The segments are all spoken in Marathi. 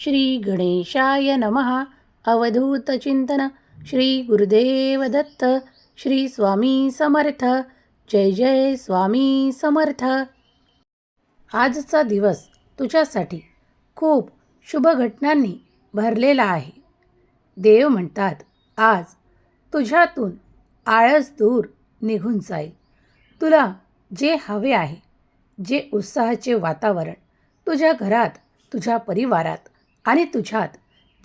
श्री गणेशाय नमः अवधूतचिंतन श्री गुरुदेव दत्त। श्री स्वामी समर्थ। जय जय स्वामी समर्थ। आजचा दिवस तुझ्यासाठी खूप शुभ घटनांनी भरलेला आहे. देव म्हणतात आज तुझ्यातून आळस दूर निघून जाईल. तुला जे हवे आहे जे उत्साहाचे वातावरण तुझ्या घरात तुझ्या परिवारात आणि तुझ्यात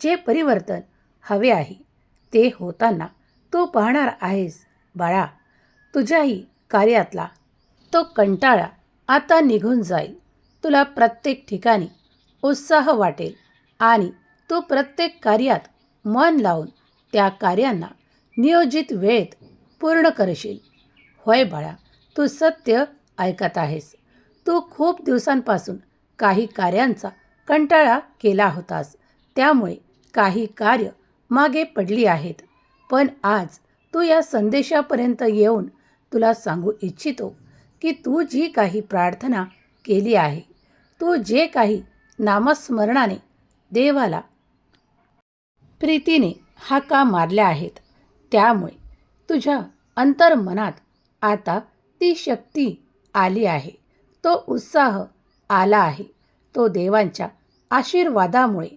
जे परिवर्तन हवे आहे ते होताना तू पाहणार आहेस बाळा. तुझ्याही कार्यातला तो कंटाळा आता निघून जाईल. तुला प्रत्येक ठिकाणी उत्साह वाटेल आणि तू प्रत्येक कार्यात मन लावून त्या कार्यांना नियोजित वेळेत पूर्ण करशील. होय बाळा तू सत्य ऐकत आहेस. तू खूप दिवसांपासून काही कार्यांचा कंटाळा केला होतास त्यामुळे काही कार्य मागे पडली आहेत. पण आज तू या संदेशापर्यंत येऊन तुला सांगू इच्छितो की तू जी काही प्रार्थना केली आहे तू जे काही नामस्मरणाने देवाला प्रीतीने हाका मारल्या आहेत त्यामुळे तुझ्या अंतर्मनात आता ती शक्ती आली आहे. तो उत्साह आला आहे. तो देवांच्या आशीर्वादामुळे.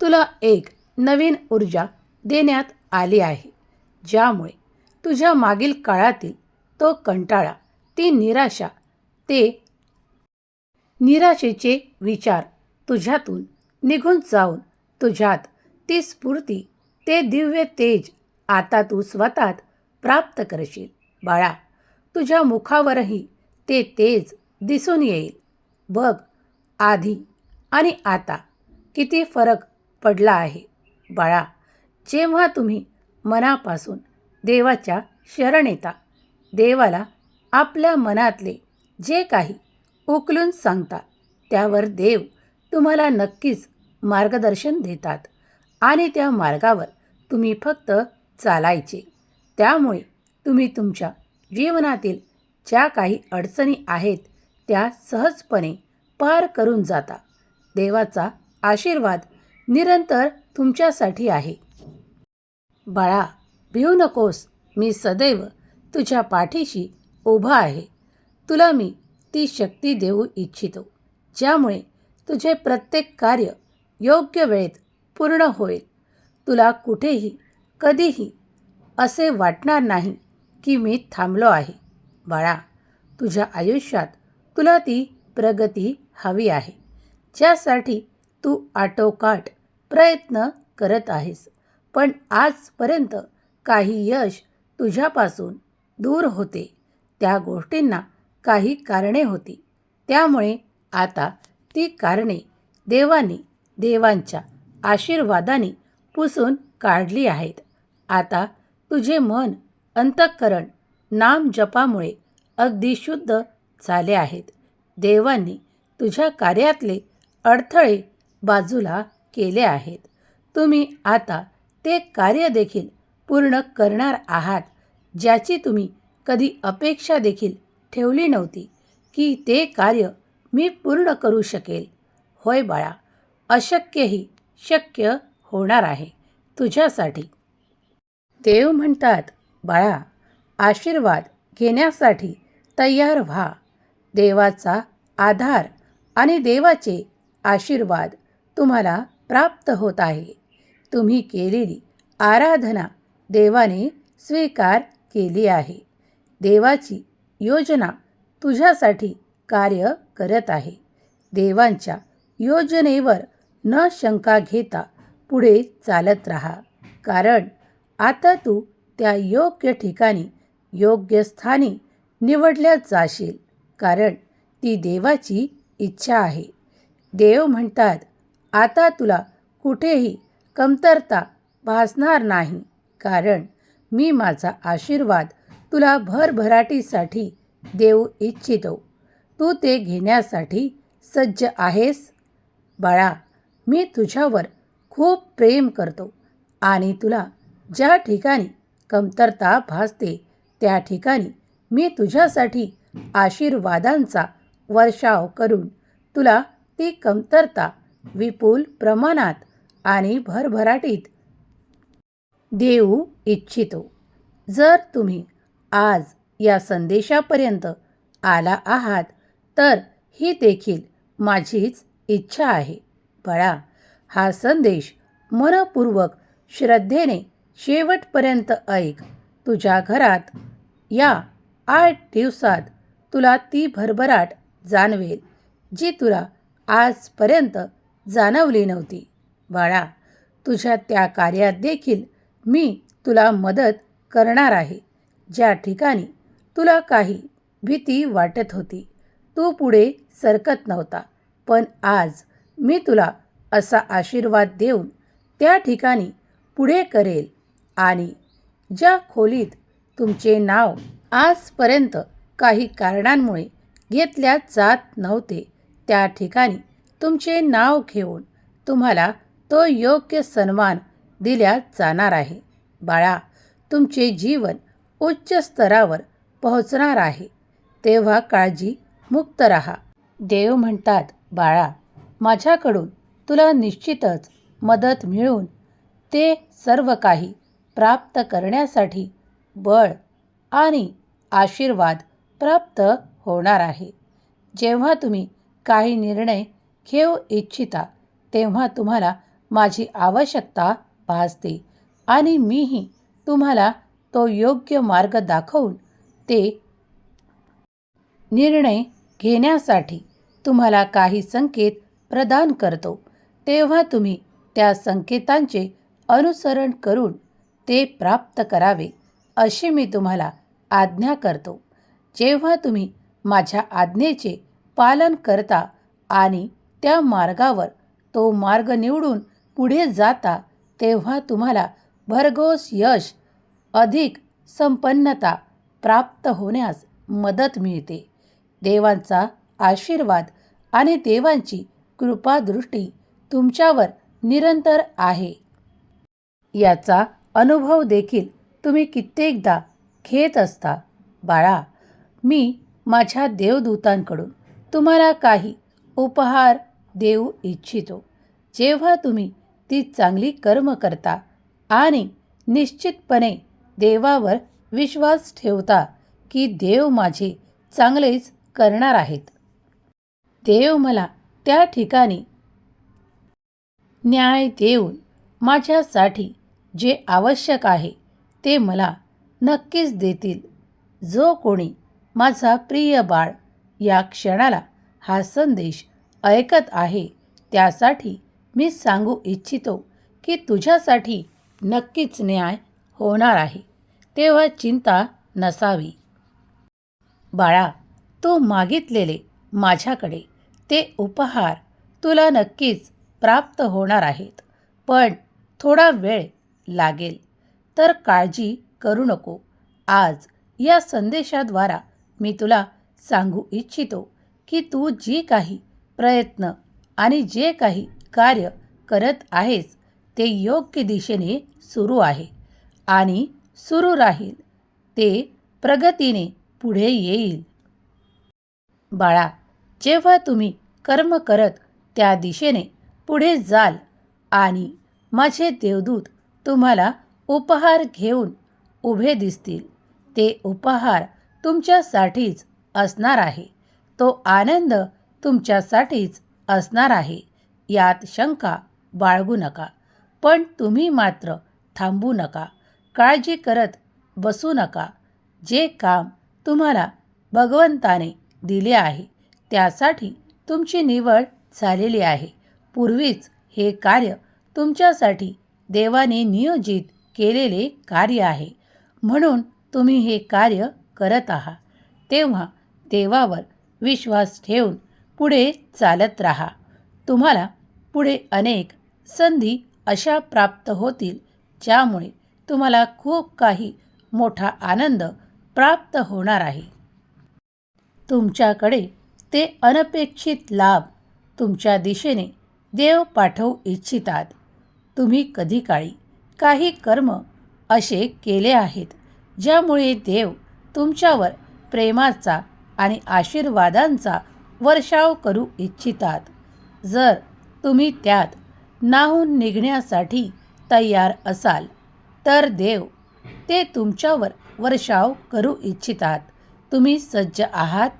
तुला एक नवीन ऊर्जा देण्यात आली आहे ज्यामुळे तुझ्या मागील काळातील तो कंटाळा ती निराशा ते निराशेचे विचार तुझ्यातून निघून जाऊन तुझ्यात ती स्फूर्ती ते दिव्य तेज आता तू स्वतःत प्राप्त करशील. बाळा तुझ्या मुखावरही ते तेज दिसून येईल. बघ आधी आणि आता किती फरक पडला आहे. बाळा जेव्हा तुम्ही मनापासून देवाच्या शरण येता देवाला आपल्या मनातले जे काही उकलून सांगता त्यावर देव तुम्हाला नक्कीच मार्गदर्शन देतात आणि त्या मार्गावर तुम्ही फक्त चालायचे. त्यामुळे तुम्ही तुमच्या जीवनातील ज्या काही अडचणी आहेत त्या सहजपणे पार करून जाता. देवाचा आशीर्वाद निरंतर तुमच्यासाठी आहे. बाळा भिऊ नकोस. मी सदैव तुझ्या पाठीशी उभा आहे. तुला मी ती शक्ती देऊ इच्छितो ज्यामुळे तुझे प्रत्येक कार्य योग्य वेळेत पूर्ण होईल. तुला कुठेही कधीही असे वाटणार नाही की मी थांबलो आहे. बाळा तुझ्या आयुष्यात तुला ती प्रगती हवी आहे. ज्यासाठी तू आटोकाट प्रयत्न करत आहेस. पण आजपर्यंत काही यश तुझ्यापासून दूर होते. त्या गोष्टींना काही कारणे होती. त्यामुळे आता ती कारणे देवानी देवांच्या आशीर्वादाने पुसून काढली आहेत. आता तुझे मन अंतःकरण नाम जपामुळे अगदी शुद्ध झाले आहेत. देवांनी तुझ्या कार्यातले अडथळे बाजूला केले आहेत. तुम्ही आता ते कार्य देखील पूर्ण करणार आहात ज्याची तुम्ही कधी अपेक्षा देखील ठेवली नव्हती की ते कार्य मी पूर्ण करू शकेल. होय बाळा अशक्यही शक्य होणार आहे. तुझ्यासाठी. देव म्हणतात बाळा आशीर्वाद घेण्यासाठी तयार व्हा. देवाचा आधार आणि देवाचे आशीर्वाद तुम्हाला प्राप्त होत आहे. तुम्ही केलेली आराधना देवाने स्वीकार केली आहे. देवाची योजना तुझ्यासाठी कार्य करत आहे. देवांच्या योजनेवर न शंका घेता पुढे चालत राहा. कारण आता तू त्या योग्य ठिकाणी योग्य स्थानी निवडल्या जाशील. कारण ती देवाची इच्छा आहे. देव म्हणतात आता तुला कुठेही कमतरता भासणार नाही कारण मी माझा आशीर्वाद तुला भरभराटीसाठी देऊ इच्छितो. तू ते घेण्यासाठी सज्ज आहेस? बाळा मी तुझ्यावर खूप प्रेम करतो आणि तुला ज्या ठिकाणी कमतरता भासते त्या ठिकाणी मी तुझ्यासाठी आशीर्वादांचा वर्षाव करून. तुला ती कमतरता विपुल प्रमाणात आणि भरभराटीत देऊ इच्छितो. जर तुम्ही आज या संदेशापर्यंत आला आहात तर ही देखील माझीच इच्छा आहे. बळा हा संदेश मनपूर्वक श्रद्धेने शेवटपर्यंत ऐक. तुझ्या घरात या आठ दिवसात तुला ती भरभराट जाणवेल जी तुला आजपर्यंत जाणवली नव्हती. बाळा तुझ्या त्या कार्यात देखील मी तुला मदत करणार आहे. ज्या ठिकाणी तुला काही भीती वाटत होती तू पुढे सरकत नव्हता. पण आज मी तुला असा आशीर्वाद देऊन त्या ठिकाणी पुढे करेल आणि ज्या खोलीत तुमचे नाव आजपर्यंत काही कारणांमुळे घेतल्या जात नव्हते. त्या ठिकाणी तुमचे नाव घेऊन तुम्हाला तो योग्य सन्मान दिल्या जाणार आहे. बाळा तुमचे जीवन उच्च स्तरावर पोहोचणार आहे. तेव्हा काळजी मुक्त राहा. देव म्हणतात बाळा माझ्याकडून तुला निश्चितच मदत मिळून ते सर्व काही प्राप्त करण्यासाठी बळ आणि आशीर्वाद प्राप्त होणार आहे. जेव्हा तुम्ही काही निर्णय घेऊ इच्छिता तेव्हा तुम्हाला माझी आवश्यकता भासते आणि मीही तुम्हाला तो योग्य मार्ग दाखवून ते निर्णय घेण्यासाठी तुम्हाला काही संकेत प्रदान करतो. तेव्हा तुम्ही त्या संकेतांचे अनुसरण करून ते प्राप्त करावे अशी मी तुम्हाला आज्ञा करतो. जेव्हा तुम्ही माझ्या आज्ञेचे पालन करता आणि त्या मार्गावर तो मार्ग निवडून पुढे जाता तेव्हा तुम्हाला भरघोस यश अधिक संपन्नता प्राप्त होण्यास मदत मिळते. देवांचा आशीर्वाद आणि देवांची कृपादृष्टी तुमच्यावर निरंतर आहे. याचा अनुभव देखील तुम्ही कित्येकदा घेत असता. बाळा मी माझ्या देवदूतांकडून तुम्हाला काही उपहार देऊ इच्छितो. जेव्हा तुम्ही ती चांगली कर्म करता आणि निश्चितपणे देवावर विश्वास ठेवता की देव माझे चांगलेच करणार आहेत. देव मला त्या ठिकाणी न्याय देऊन माझ्यासाठी जे आवश्यक आहे ते मला नक्कीच देतील. जो कोणी माझा प्रिय बाळ या क्षणाला हा संदेश ऐकत आहे. त्यासाठी मी सांगू इच्छितो की तुझ्यासाठी नक्कीच न्याय होणार आहे. तेव्हा चिंता नसावी. बाळा तू मागितलेले माझ्याकडे ते उपहार तुला नक्कीच प्राप्त होणार आहेत पण थोडा वेळ लागेल. तर काळजी करू नको. आज या संदेशाद्वारा मी तुला सांगू इच्छितो की तू जी काही प्रयत्न आणि जे काही कार्य करत आहेस ते योग्य दिशेने सुरू आहे आणि सुरू राहील. ते प्रगतीने पुढे येईल. बाळा जेव्हा तुम्ही कर्म करत त्या दिशेने पुढे जाल आणि माझे देवदूत तुम्हाला उपहार घेऊन उभे दिसतील ते उपहार तुमच्यासाठीच असणार आहे. तो आनंद तुमच्यासाठीच असणार आहे. यात शंका बाळगू नका. पण तुम्ही मात्र थांबू नका. काळजी करत बसू नका. जे काम तुम्हाला भगवंताने दिले आहे त्यासाठी तुमची निवड झालेली आहे. पूर्वीच हे कार्य तुमच्यासाठी देवाने नियोजित केलेले कार्य आहे. म्हणून तुम्ही हे कार्य करत आहात तेव्हा देवावर विश्वास ठेवून पुढे चालत राहा. तुम्हाला पुढे अनेक संधी अशा प्राप्त होतील ज्यामुळे तुम्हाला खूप काही मोठा आनंद प्राप्त होणार आहे. तुमच्याकडे ते अनपेक्षित लाभ तुमच्या दिशेने देव पाठवू इच्छितात. तुम्ही कधी काळी काही कर्म असे केले आहेत ज्यामुळे देव तुमच्यावर प्रेमाचा आणि आशीर्वादांचा वर्षाव करू इच्छितात. जर तुम्ही त्यात नाहून निघण्यासाठी तयार असाल तर देव ते तुमच्यावर वर्षाव करू इच्छितात. तुम्ही सज्ज आहात?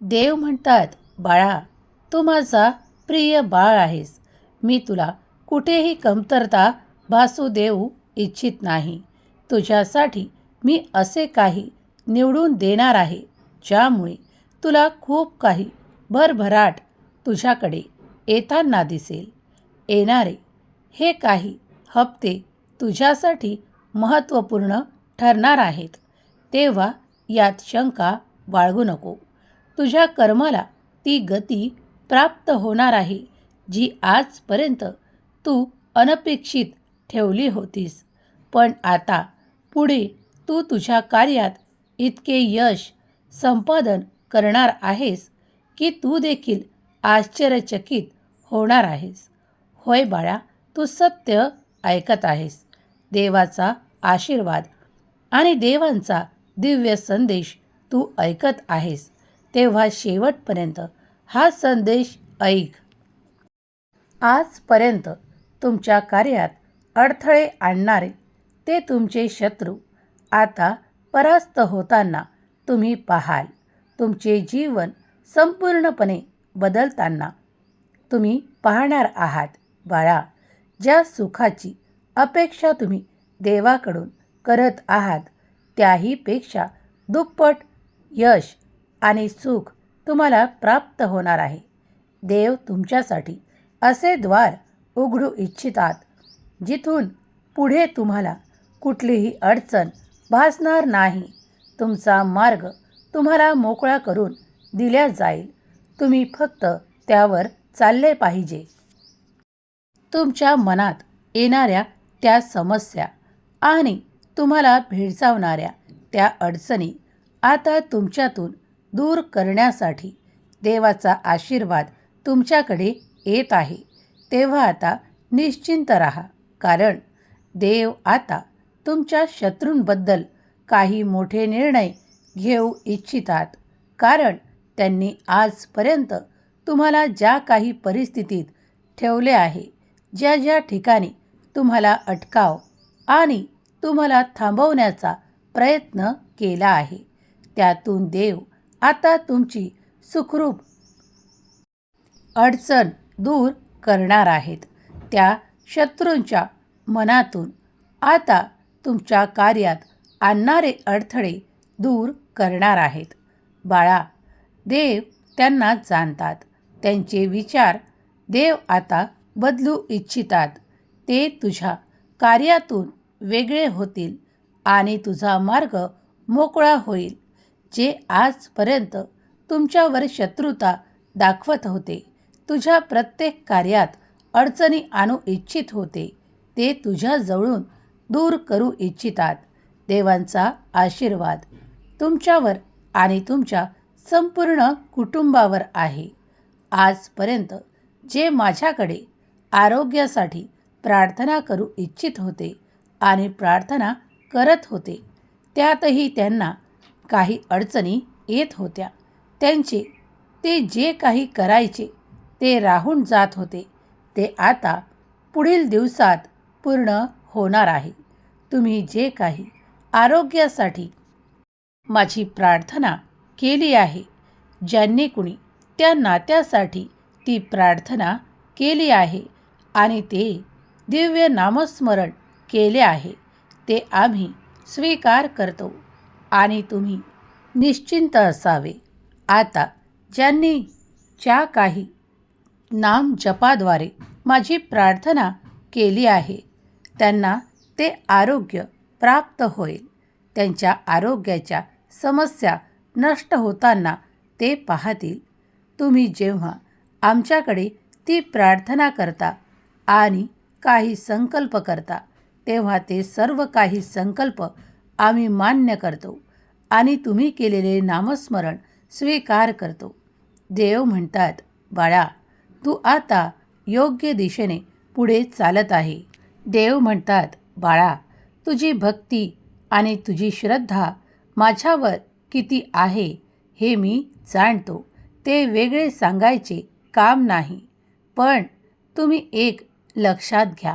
देव म्हणतात बाळा तू माझा प्रिय बाळ आहेस. मी तुला कुठेही कमतरता भासू देऊ इच्छित नाही. तुझ्यासाठी मी असे काही निवडून देणार आहे ज्यामुळे तुला खूप काही भरभराट तुझ्याकडे येताना दिसेल. येणारे हे काही हप्ते तुझ्यासाठी महत्त्वपूर्ण ठरणार आहेत. तेव्हा यात शंका बाळगू नको. तुझ्या कर्माला ती गती प्राप्त होणार आहे जी आजपर्यंत तू अनपेक्षित ठेवली होतीस. पण आता पुढे तू तुझ्या कार्यात इतके यश संपादन करणार आहेस की तू देखील आश्चर्यचकित होणार आहेस? होय बाळा तू सत्य ऐकत आहेस. देवाचा आशीर्वाद आणि देवांचा दिव्य संदेश तू ऐकत आहेस. तेव्हा शेवटपर्यंत हा संदेश ऐक. आजपर्यंत तुमच्या कार्यात अडथळे आणणारे ते तुमचे शत्रू आता परास्त होताना तुम्ही पाहाल. तुमचे जीवन संपूर्णपणे बदलताना तुम्ही पाहणार आहात. बाळा ज्या सुखाची अपेक्षा तुम्ही देवाकडून करत आहात त्याहीपेक्षा दुप्पट यश आणि सुख तुम्हाला प्राप्त होणार आहे. देव तुमच्यासाठी असे द्वार उघडू इच्छितात जिथून पुढे तुम्हाला कुठलीही अडचण भासणार नाही. तुमचा मार्ग तुम्हाला मोकळा करून दिल्या जाईल. तुम्ही फक्त त्यावर चालले पाहिजे. तुमच्या मनात येणाऱ्या त्या समस्या आणि तुम्हाला भेडसावणाऱ्या त्या अडचणी आता तुमच्यातून दूर करण्यासाठी देवाचा आशीर्वाद तुमच्याकडे येत आहे. तेव्हा आता निश्चिंत राहा. कारण देव आता तुमच्या शत्रूंबद्दल काही मोठे निर्णय घेऊ इच्छितात. कारण त्यांनी आजपर्यंत तुम्हाला ज्या काही परिस्थितीत ठेवले आहे ज्या ज्या ठिकाणी तुम्हाला अटकाव आणि तुम्हाला थांबवण्याचा प्रयत्न केला आहे त्यातून देव आता तुमची सुखरूप अडचण दूर करणार आहेत. त्या शत्रूंच्या मनातून आता तुमच्या कार्यात आणणारे अडथळे दूर करणार आहेत. बाळा देव त्यांना जाणतात. त्यांचे विचार देव आता बदलू इच्छितात. ते तुझ्या कार्यातून वेगळे होतील आणि तुझा मार्ग मोकळा होईल जे आजपर्यंत तुमच्यावर शत्रुता दाखवत होते. तुझ्या प्रत्येक कार्यात अडचणी आणू इच्छित होते. ते तुझ्याजवळून दूर करू इच्छितात. देवांचा आशीर्वाद तुमच्यावर आणि तुमच्या संपूर्ण कुटुंबावर आहे. आजपर्यंत जे माझ्याकडे आरोग्यासाठी प्रार्थना करू इच्छित होते आणि प्रार्थना करत होते त्यातही त्यांना काही अडचणी येत होत्या. त्यांचे ते जे काही करायचे ते राहून जात होते. ते आता पुढील दिवसात पूर्ण होणार आहे. तुम्ही जे काही आरोग्यासाठी माझी प्रार्थना केली आहे ज्यांनी कुणी त्या नात्यासाठी ती प्रार्थना केली आहे आणि ते दिव्य नामस्मरण केले आहे ते आम्ही स्वीकार करतो आणि तुम्ही निश्चिंत असावे. आता ज्यांनी ज्या काही नाम जपाद्वारे माझी प्रार्थना केली आहे त्यांना ते आरोग्य प्राप्त होईल. त्यांच्या आरोग्याच्या समस्या नष्ट होताना ते पाहतील. तुम्ही जेव्हा आमच्याकडे ती प्रार्थना करता आणि काही संकल्प करता तेव्हा ते सर्व काही संकल्प आम्ही मान्य करतो आणि तुम्ही केलेले नामस्मरण स्वीकार करतो. देव म्हणतात बाळा तू आता योग्य दिशेने पुढे चालत आहे. देव म्हणतात बाळा तुझी भक्ती आणि तुझी श्रद्धा माझ्यावर किती आहे हे मी जाणतो. ते वेगळे सांगायचे काम नाही. पण तुम्ही एक लक्षात घ्या.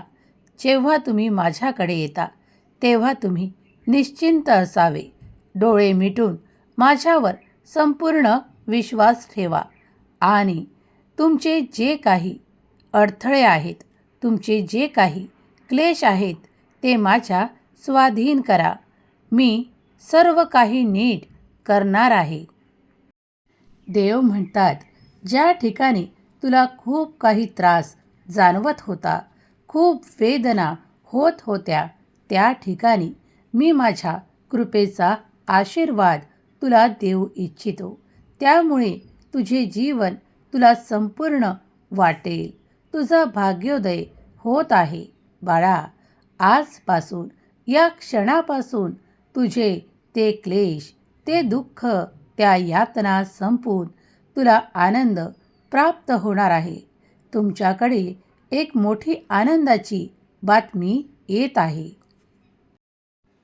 जेव्हा तुम्ही माझ्याकडे येता तेव्हा तुम्ही निश्चिंत असावे. डोळे मिटून माझ्यावर संपूर्ण विश्वास ठेवा. आणि तुमचे जे काही अडथळे आहेत तुमचे जे काही क्लेश आहेत ते माझ्या स्वाधीन करा. मी सर्व काही नीट करणार आहे. देव म्हणतात ज्या ठिकाणी तुला खूप काही त्रास जाणवत होता खूप वेदना होत होत्या त्या ठिकाणी मी माझ्या कृपेचा आशीर्वाद तुला देऊ इच्छितो. त्यामुळे तुझे जीवन तुला संपूर्ण वाटेल. तुझा भाग्योदय होत आहे. बाळा आजपासून या क्षणापासून तुझे ते क्लेश ते दुःख त्या यातना संपून तुला आनंद प्राप्त होणार आहे. तुमच्याकडे एक मोठी आनंदाची बातमी येत आहे.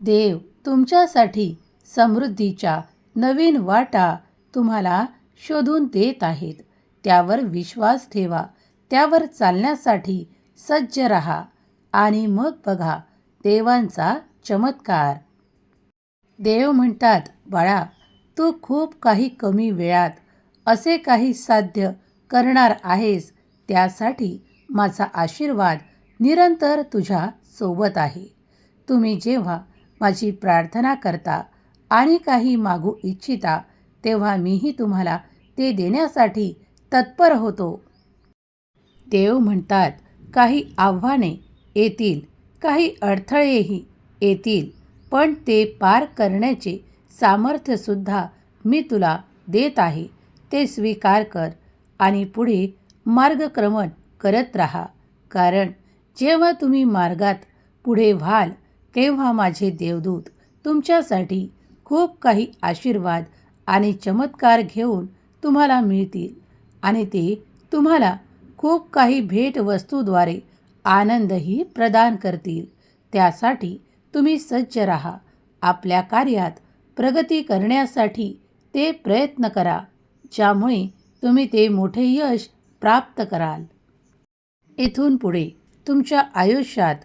देव तुमच्यासाठी समृद्धीच्या नवीन वाटा तुम्हाला शोधून देत आहेत. त्यावर विश्वास ठेवा. त्यावर चालण्यासाठी सज्ज रहा. आणि मग बघा देवांचा चमत्कार. देव म्हणतात बाळा तू खूप काही कमी वेळात असे काही साध्य करणार आहेस त्यासाठी माझा आशीर्वाद निरंतर तुझ्या सोबत आहे. तुम्ही जेव्हा माझी प्रार्थना करता आणि काही मागू इच्छिता तेव्हा मीही तुम्हाला ते देण्यासाठी तत्पर होतो. देव म्हणतात काही आव्हाने येतील. काही अडथळेही येतील पण ते पार करण्याचे सामर्थ्यसुद्धा मी तुला देत आहे. ते स्वीकार कर आणि पुढे मार्गक्रमण करत राहा. कारण जेव्हा तुम्ही मार्गात पुढे व्हाल तेव्हा माझे देवदूत तुमच्यासाठी खूप काही आशीर्वाद आणि चमत्कार घेऊन तुम्हाला मिळतील आणि ते तुम्हाला खूप काही भेटवस्तूद्वारे आनंदही प्रदान करतील. त्यासाठी तुम्ही सज्ज राहा. आपल्या कार्यात प्रगती करण्यासाठी ते प्रयत्न करा ज्यामुळे तुम्ही ते मोठे यश प्राप्त कराल. इथून पुढे तुमच्या आयुष्यात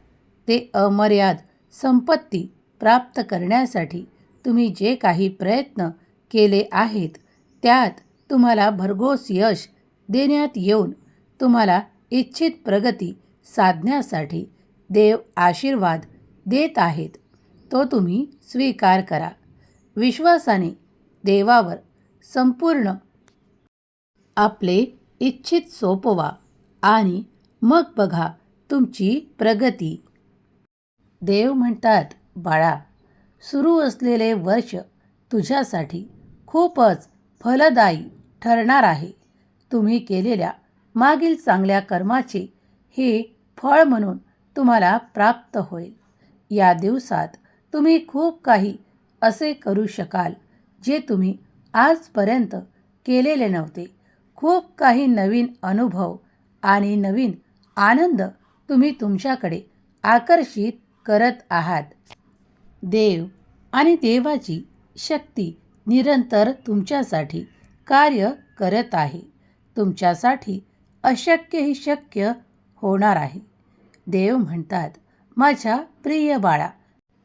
ते अमर्याद संपत्ती प्राप्त करण्यासाठी तुम्ही जे काही प्रयत्न केले आहेत त्यात तुम्हाला भरघोस यश देण्यात येऊन तुम्हाला इच्छित प्रगती साधण्यासाठी देव आशीर्वाद देत आहेत. तो तुम्ही स्वीकार करा. विश्वासाने देवावर संपूर्ण आपले इच्छित सोपवा आणि मग बघा तुमची प्रगती. देव म्हणतात बाळा सुरू असलेले वर्ष तुझ्यासाठी खूपच फलदायी ठरणार आहे. तुम्ही केलेल्या मागील चांगल्या कर्माचे हे फळ म्हणून तुम्हाला प्राप्त होईल. या दिवसात तुम्ही खूप काही असे करू शकाल जे तुम्ही आजपर्यंत केलेले नव्हते. खूप काही नवीन अनुभव आणि नवीन आनंद तुम्ही तुमच्याकडे आकर्षित करत आहात. देव आणि देवाची शक्ती निरंतर तुमच्यासाठी कार्य करत आहे. तुमच्यासाठी अशक्यही शक्य होणार आहे. देव म्हणतात माझ्या प्रिय बाळा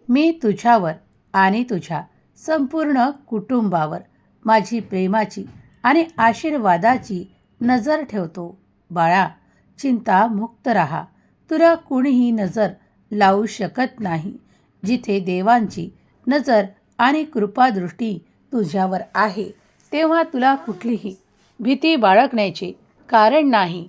मी तुझ्यावर आणि तुझ्या संपूर्ण कुटुंबावर माझी प्रेमाची आणि आशीर्वादाची नजर ठेवतो. बाळा चिंता मुक्त रहा. तुला कुणीही नजर लावू शकत नाही. जिथे देवांची नजर आणि कृपादृष्टी तुझ्यावर आहे तेव्हा तुला कुठलीही भीती बाळगण्याचे कारण नाही.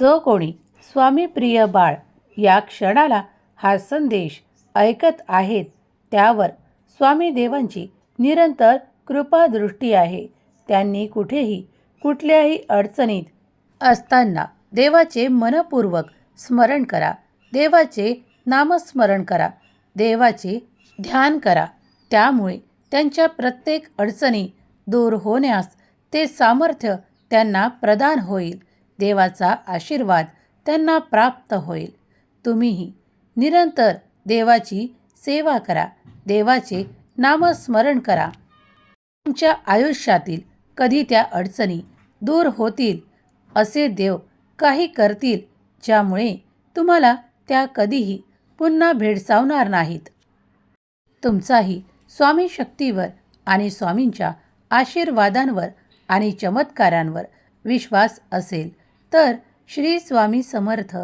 जो कोणी स्वामी प्रिय बाळ या क्षणाला हा संदेश ऐकत आहेत त्यावर स्वामी देवांची निरंतर कृपादृष्टी आहे. त्यांनी कुठेही कुठल्याही अडचणीत असताना देवाचे मनपूर्वक स्मरण करा. देवाचे नामस्मरण करा. देवाचे ध्यान करा. त्यामुळे त्यांच्या प्रत्येक अडचणी दूर होण्यास ते सामर्थ्य त्यांना प्रदान होईल. देवाचा आशीर्वाद त्यांना प्राप्त होईल. तुम्हीही निरंतर देवाची सेवा करा. देवाचे नामस्मरण करा. तुमच्या आयुष्यातील कधी त्या अडचणी दूर होतील असे देव काही करतील ज्यामुळे तुम्हाला त्या कधीही पुन्हा भेडसावणार नाहीत. तुमचाही स्वामी शक्तीवर आणि स्वामींच्या आशीर्वादांवर आणि चमत्कारांवर विश्वास असेल. तर श्री स्वामी समर्थ.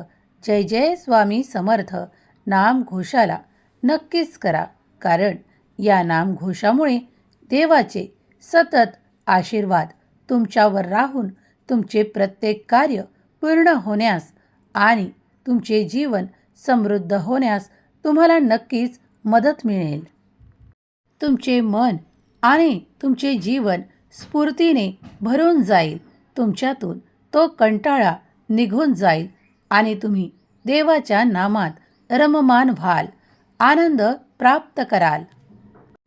जय जय स्वामी समर्थ. नामघोषाला नक्कीच करा. कारण या नामघोषामुळे देवाचे सतत आशीर्वाद तुमच्यावर राहून तुमचे प्रत्येक कार्य पूर्ण होण्यास आणि तुमचे जीवन समृद्ध होण्यास तुम्हाला नक्कीच मदत मिळेल. तुमचे मन आणि तुमचे जीवन स्फूर्तीने भरून जाईल. तुमच्यातून तो कंटाळा निघून जाईल आणि तुम्ही देवाच्या नामात रममान व्हाल. आनंद प्राप्त कराल.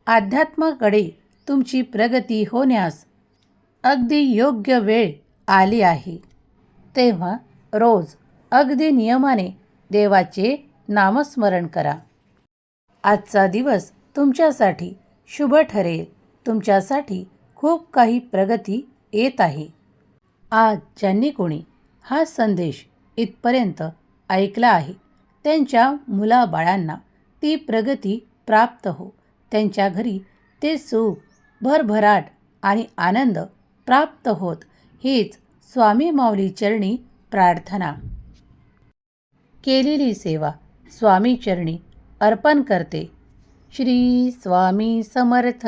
अध्यात्माकडे तुमची प्रगती होण्यास अगदी योग्य वेळ आली आहे. तेव्हा रोज अगदी नियमाने देवाचे नामस्मरण करा. आजचा दिवस तुमच्यासाठी शुभ ठरेल. तुमच्यासाठी खूप काही प्रगती येत आहे. आज ज्यांनी कोणी हा संदेश इथपर्यंत ऐकला आहे त्यांच्या मुलाबाळांना ती प्रगती प्राप्त हो. त्यांच्या घरी ते सुख भरभराट आणि आनंद प्राप्त होत. हीच स्वामी माऊली चरणी प्रार्थना. केलेली सेवा स्वामी चरणी अर्पण करते. श्री स्वामी समर्थ.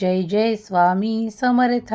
जय जय स्वामी समर्थ.